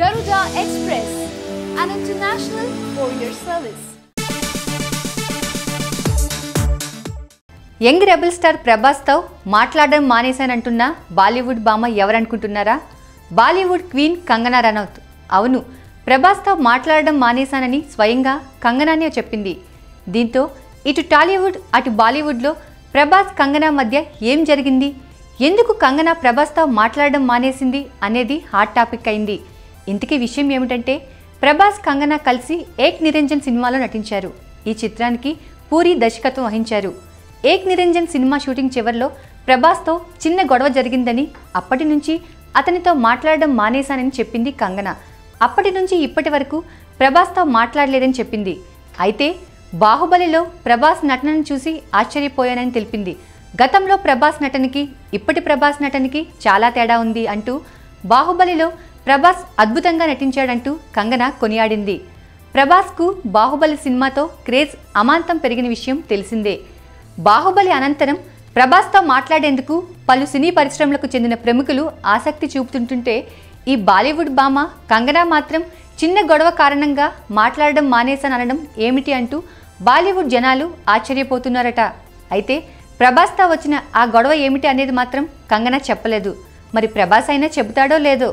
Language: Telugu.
Garuda Express, an international courier service. Young rebel star ప్రభాస్తో మాట్లాడడం మానేశానంటున్న బాలీవుడ్ బామ ఎవరనుకుంటున్నారా? బాలీవుడ్ క్వీన్ కంగనా రనౌత్ అవును ప్రభాస్తో మాట్లాడడం మానేశానని స్వయంగా కంగనానే చెప్పింది. దీంతో ఇటు టాలీవుడ్ అటు బాలీవుడ్లో ప్రభాస్ కంగనా మధ్య ఏం జరిగింది? ఎందుకు కంగనా ప్రభాస్తో మాట్లాడడం మానేసింది అనేది హాట్ టాపిక్ అయింది. ఇంతకీ విషయం ఏమిటంటే ప్రభాస్ కంగనా కలిసి ఏక్ నిరంజన్ సినిమాలో నటించారు. ఈ చిత్రానికి పూరి దర్శకత్వం వహించారు. ఏక్ నిరంజన్ సినిమా షూటింగ్ చివరిలో ప్రభాస్తో చిన్న గొడవ జరిగిందని అప్పటి నుంచి అతనితో మాట్లాడడం మానేశానని చెప్పింది కంగన. అప్పటి నుంచి ఇప్పటి వరకు ప్రభాస్తో మాట్లాడలేదని చెప్పింది. అయితే బాహుబలిలో ప్రభాస్ నటనను చూసి ఆశ్చర్యపోయానని తెలిపింది. గతంలో ప్రభాస్ నటనకి ఇప్పటి ప్రభాస్ నటనకి చాలా తేడా ఉంది అంటూ బాహుబలిలో ప్రభాస్ అద్భుతంగా నటించాడంటూ కంగన కొనియాడింది. ప్రభాస్కు బాహుబలి సినిమాతో క్రేజ్ అమాంతం పెరిగిన విషయం తెలిసిందే. బాహుబలి అనంతరం ప్రభాస్తో మాట్లాడేందుకు పలు సినీ పరిశ్రమలకు చెందిన ప్రముఖులు ఆసక్తి చూపుతుంటుంటే ఈ బాలీవుడ్ భామ కంగనా మాత్రం చిన్న గొడవ కారణంగా మాట్లాడడం మానేశాననడం ఏమిటి అంటూ బాలీవుడ్ జనాలు ఆశ్చర్యపోతున్నారట. అయితే ప్రభాస్తో వచ్చిన ఆ గొడవ ఏమిటి అనేది మాత్రం కంగనా చెప్పలేదు. మరి ప్రభాస్ అయినా చెబుతాడో లేదో